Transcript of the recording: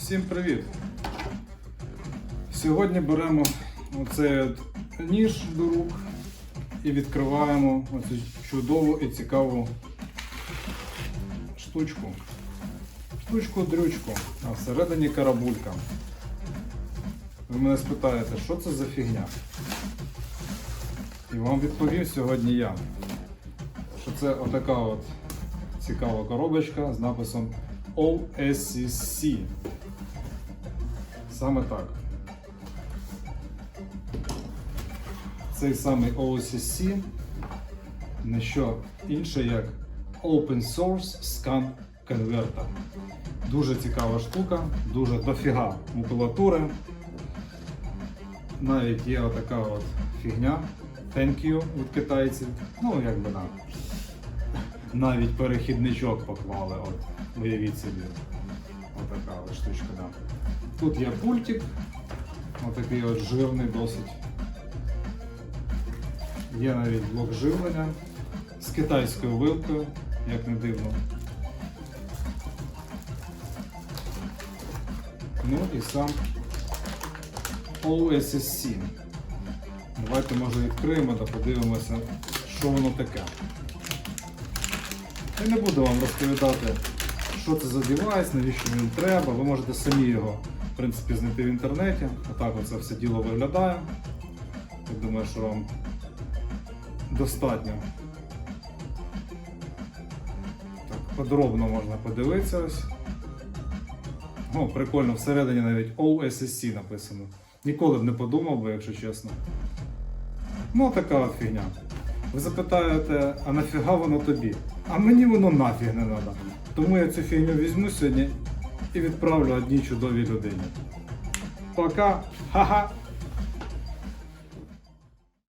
Всім привіт! Сьогодні беремо оцей от ніж до рук і відкриваємо оцю чудову і цікаву штучку. Штучку-дрючку, а всередині карабулька. Ви мене спитаєте, що це за фігня? І вам відповім сьогодні я. Що це отака от цікава коробочка з написом OSCC. Саме так. Цей самий OSCC не що інше як Open Source Scan Converter. Дуже цікава штука, дуже дофіга макулатури. Навіть є отака от фігня. Thank you від китайців. Ну, як би на. Навіть перехідничок поклали. От, уявіть собі. Отака от штучка, да. Тут є пультик, отакий от жирний досить. Є навіть блок живлення з китайською вилкою, як не дивно. Ну і сам OSSC. Давайте може відкриємо та подивимося, що воно таке. Я не буду вам розповідати, що це за девайс, навіщо він треба. Ви можете самі його в принципі, знайти в інтернеті. Отак оце все діло виглядає. Я думаю, що вам достатньо. Так, подробно можна подивитися ось. О, прикольно, всередині навіть OSSC написано. Ніколи б не подумав би, якщо чесно. Ну, така от фігня. Ви запитаєте, а нафіга воно тобі? А мені воно нафіг не треба. Тому я цю фігню візьму сьогодні і відправлю одній чудовій людині. Пока! Ха-ха!